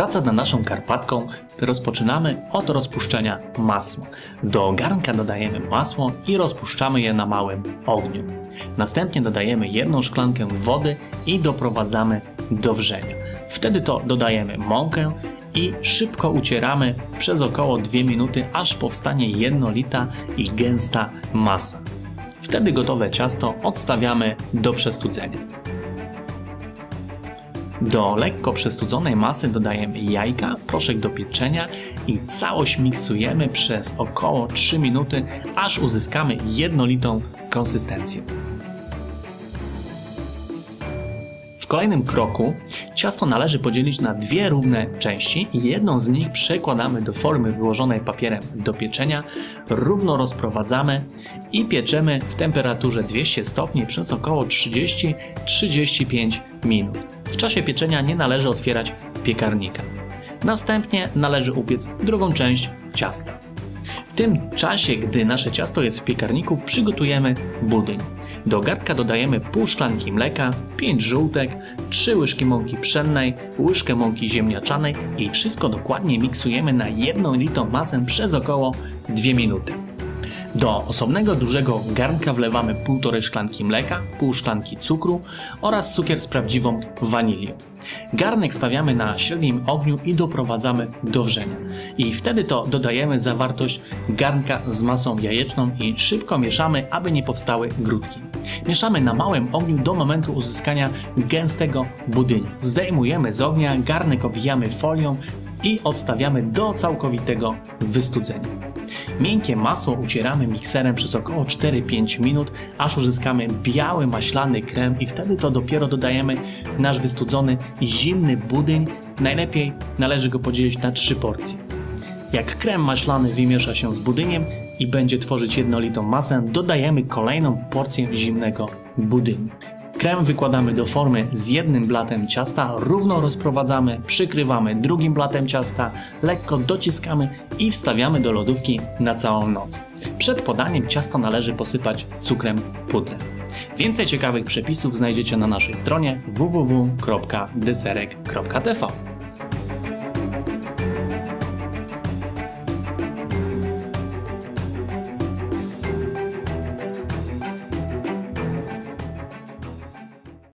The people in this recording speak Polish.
Praca nad naszą karpatką rozpoczynamy od rozpuszczenia masła. Do garnka dodajemy masło i rozpuszczamy je na małym ogniu. Następnie dodajemy jedną szklankę wody i doprowadzamy do wrzenia. Wtedy to dodajemy mąkę i szybko ucieramy przez około 2 minuty, aż powstanie jednolita i gęsta masa. Wtedy gotowe ciasto odstawiamy do przestudzenia. Do lekko przestudzonej masy dodajemy jajka, proszek do pieczenia i całość miksujemy przez około 3 minuty, aż uzyskamy jednolitą konsystencję. Kolejnym kroku ciasto należy podzielić na dwie równe części i jedną z nich przekładamy do formy wyłożonej papierem do pieczenia, równo rozprowadzamy i pieczemy w temperaturze 200 stopni przez około 30-35 minut. W czasie pieczenia nie należy otwierać piekarnika. Następnie należy upiec drugą część ciasta. Tym czasie, gdy nasze ciasto jest w piekarniku, przygotujemy budyń. Do garnka dodajemy pół szklanki mleka, 5 żółtek, 3 łyżki mąki pszennej, łyżkę mąki ziemniaczanej i wszystko dokładnie miksujemy na jednolitą masę przez około 2 minuty. Do osobnego dużego garnka wlewamy 1,5 szklanki mleka, pół szklanki cukru oraz cukier z prawdziwą wanilią. Garnek stawiamy na średnim ogniu i doprowadzamy do wrzenia. I wtedy to dodajemy zawartość garnka z masą jajeczną i szybko mieszamy, aby nie powstały grudki. Mieszamy na małym ogniu do momentu uzyskania gęstego budyniu. Zdejmujemy z ognia, garnek owijamy folią i odstawiamy do całkowitego wystudzenia. Miękkie masło ucieramy mikserem przez około 4-5 minut, aż uzyskamy biały maślany krem i wtedy to dopiero dodajemy nasz wystudzony zimny budyń. Najlepiej należy go podzielić na trzy porcje. Jak krem maślany wymiesza się z budyniem i będzie tworzyć jednolitą masę, dodajemy kolejną porcję zimnego budyniu. Krem wykładamy do formy z jednym blatem ciasta, równo rozprowadzamy, przykrywamy drugim blatem ciasta, lekko dociskamy i wstawiamy do lodówki na całą noc. Przed podaniem ciasto należy posypać cukrem pudrem. Więcej ciekawych przepisów znajdziecie na naszej stronie www.deserek.tv.